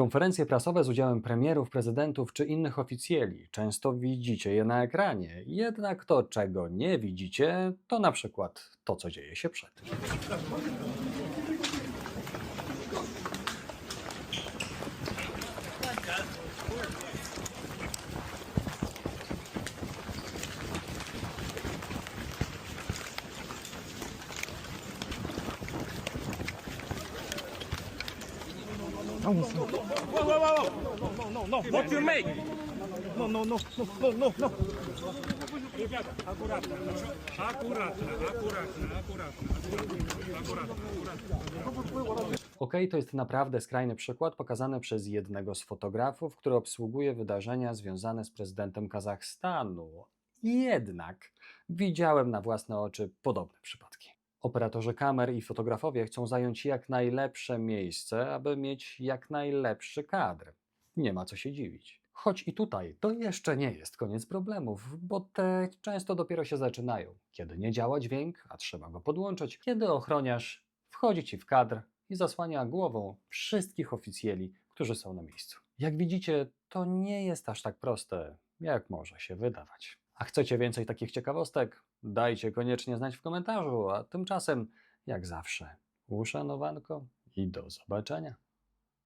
Konferencje prasowe z udziałem premierów, prezydentów czy innych oficjeli. Często widzicie je na ekranie, jednak to, czego nie widzicie, to na przykład to, co dzieje się przed. Whoa, whoa, whoa, whoa! No, no, no, no! What you make? No, no, no, no, no, no, no! Ребята, аккуратно, хорошо? Аккуратно, аккуратно, аккуратно, аккуратно, аккуратно. OK, to jest naprawdę skrajny przykład pokazany przez jednego z fotografów, który obsługuje wydarzenia związane z prezydentem Kazachstanu. Jednak widziałem na własne oczy podobne przypadki. Operatorzy kamer i fotografowie chcą zająć jak najlepsze miejsce, aby mieć jak najlepszy kadr. Nie ma co się dziwić. Choć i tutaj to jeszcze nie jest koniec problemów, bo te często dopiero się zaczynają. Kiedy nie działa dźwięk, a trzeba go podłączyć, kiedy ochroniarz wchodzi ci w kadr i zasłania głową wszystkich oficjeli, którzy są na miejscu. Jak widzicie, to nie jest aż tak proste, jak może się wydawać. A chcecie więcej takich ciekawostek? Dajcie koniecznie znać w komentarzu, a tymczasem, jak zawsze, uszanowanko i do zobaczenia.